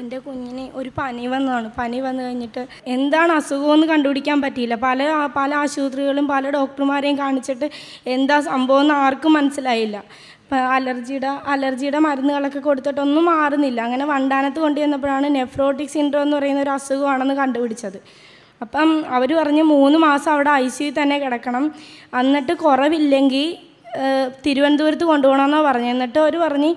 എന്റെ കുഞ്ഞിന് ഒരു പനി വന്നതാണ്. പനി വന്നു കഴിഞ്ഞിട്ട് എന്താണ് അസുഖമെന്ന് കണ്ടുപിടിക്കാൻ പറ്റിയില്ല. പല പല ആശുപത്രികളും പല ഡോക്ടർമാരെയും കാണിച്ചിട്ട് എന്താ സംഭവം എന്ന് ആർക്കും മനസ്സിലായില്ല. അലർജിയുടെ അലർജിയുടെ മരുന്നുകളൊക്കെ കൊടുത്തിട്ടൊന്നും മാറുന്നില്ല. അങ്ങനെ വണ്ടാനത്ത് കൊണ്ടുവന്നപ്പോഴാണ് നെഫ്രോട്ടിക് സിൻഡ്രോ എന്ന് പറയുന്ന ഒരു അസുഖമാണെന്ന് കണ്ടുപിടിച്ചത്. അപ്പം അവർ പറഞ്ഞ് മൂന്ന് മാസം അവിടെ ഐ സി തന്നെ കിടക്കണം. എന്നിട്ട് കുറവില്ലെങ്കിൽ തിരുവനന്തപുരത്ത് കൊണ്ടുപോകണമെന്നാണ് പറഞ്ഞത്. എന്നിട്ട് അവർ പറഞ്ഞ്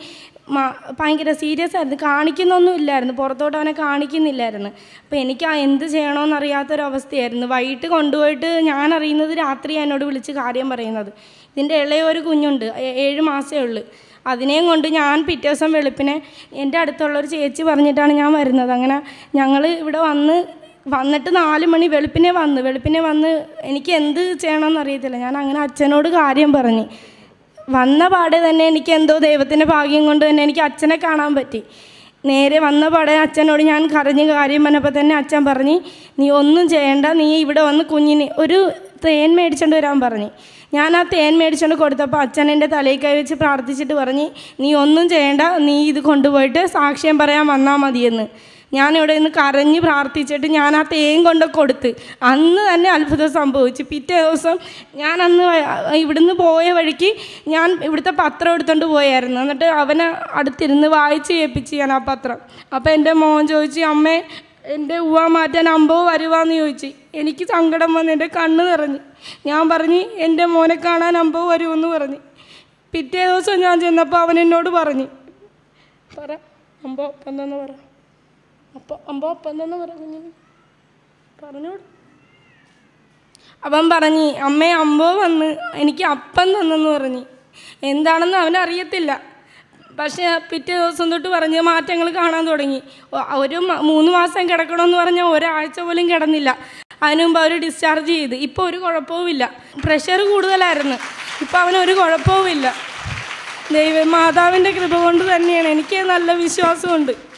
ഭയങ്കര സീരിയസ് ആയിരുന്നു. കാണിക്കുന്നൊന്നും ഇല്ലായിരുന്നു. പുറത്തോട്ട് അവനെ കാണിക്കുന്നില്ലായിരുന്നു. അപ്പോൾ എനിക്ക് ആ എന്ത് ചെയ്യണമെന്നറിയാത്തൊരവസ്ഥയായിരുന്നു വൈകിട്ട് കൊണ്ടുപോയിട്ട് ഞാൻ അറിയുന്നത് രാത്രി എന്നോട് വിളിച്ച് കാര്യം പറയുന്നത്. ഇതിന്റെ ഇളയൊരു കുഞ്ഞുണ്ട്. ഏഴ് മാസമേ ഉള്ളൂ. അതിനെയും കൊണ്ട് ഞാൻ പിറ്റേ ദിവസം വെളുപ്പിനെ എന്റെ അടുത്തുള്ള ഒരു ചേച്ചി പറഞ്ഞിട്ടാണ് ഞാൻ വരുന്നത്. അങ്ങനെ ഞങ്ങൾ ഇവിടെ വന്ന് വന്നിട്ട് നാല് മണി വെളുപ്പിനെ വന്ന് വെളുപ്പിനെ വന്ന് എനിക്ക് എന്ത് ചെയ്യണമെന്നറിയത്തില്ല ഞാൻ അങ്ങനെ അച്ഛനോട് കാര്യം പറഞ്ഞു. വന്ന പാടെ തന്നെ എനിക്ക് എന്തോ ദൈവത്തിന്റെ ഭാഗ്യം കൊണ്ട് തന്നെ എനിക്ക് അച്ഛനെ കാണാൻ പറ്റി. നേരെ വന്ന പാടെ അച്ഛനോട് ഞാൻ കരഞ്ഞ് കാര്യം പറഞ്ഞപ്പോൾ തന്നെ അച്ഛൻ പറഞ്ഞ് നീ ഒന്നും ചെയ്യണ്ട നീ ഇവിടെ വന്ന് കുഞ്ഞിന് ഒരു തേൻ മേടിച്ചോണ്ട് വരാൻ പറഞ്ഞു. ഞാൻ ആ തേൻ മേടിച്ചോണ്ട് കൊടുത്തപ്പോൾ അച്ഛൻ എന്റെ തലയിൽ കൈ വെച്ച് പ്രാർത്ഥിച്ചിട്ട് പറഞ്ഞ് നീ ഒന്നും ചെയ്യണ്ട നീ ഇത് കൊണ്ടുപോയിട്ട് സാക്ഷ്യം പറയാൻ വന്നാൽ മതിയെന്ന്. ഞാനിവിടെ നിന്ന് കരഞ്ഞ് പ്രാർത്ഥിച്ചിട്ട് ഞാൻ ആ തേൻ കൊണ്ട് കൊടുത്ത് അന്ന് തന്നെ അത്ഭുതം സംഭവിച്ചു. പിറ്റേ ദിവസം ഞാൻ അന്ന് ഇവിടുന്ന് പോയ വഴിക്ക് ഞാൻ ഇവിടുത്തെ പത്രം എടുത്തുകൊണ്ട് പോയായിരുന്നു. എന്നിട്ട് അവനെ അടുത്തിരുന്ന് വായിച്ച് കേൾപ്പിച്ച് ഞാൻ ആ പത്രം. അപ്പോൾ എന്റെ മോൻ ചോദിച്ചു അമ്മേ എന്റെ ഉവ്വ മാറ്റാൻ അമ്പോ വരുവാന്ന് ചോദിച്ചു. എനിക്ക് സങ്കടം വന്ന് എന്റെ കണ്ണ് നിറഞ്ഞു. ഞാൻ പറഞ്ഞ് എന്റെ മോനെ കാണാൻ അമ്പോ വരുമെന്ന് പറഞ്ഞു. പിറ്റേ ദിവസം ഞാൻ ചെന്നപ്പോൾ അവൻ എന്നോട് പറഞ്ഞു പറ അമ്പോ എന്താന്ന് പറയാം പറ. അപ്പോൾ അമ്പോ ഒപ്പം തന്നെ പറഞ്ഞു പറഞ്ഞോട് അവൻ പറഞ്ഞു അമ്മേ അമ്പോ വന്ന് എനിക്ക് അപ്പം തന്നെന്ന് പറഞ്ഞു. എന്താണെന്ന് അവനറിയത്തില്ല പക്ഷേ പിറ്റേ ദിവസം തൊട്ട് പറഞ്ഞ് മാറ്റങ്ങൾ കാണാൻ തുടങ്ങി. ഒരു മൂന്ന് മാസം കിടക്കണമെന്ന് പറഞ്ഞാൽ ഒരാഴ്ച പോലും കിടന്നില്ല. അതിനു മുമ്പ് അവർ ഡിസ്ചാർജ് ചെയ്ത്. ഇപ്പോൾ ഒരു കുഴപ്പവുമില്ല. പ്രഷർ കൂടുതലായിരുന്നു. ഇപ്പോൾ അവനൊരു കുഴപ്പവുമില്ല. ദൈവം മാതാവിന്റെ കൃപ കൊണ്ട് തന്നെയാണ്. എനിക്ക് നല്ല വിശ്വാസമുണ്ട്.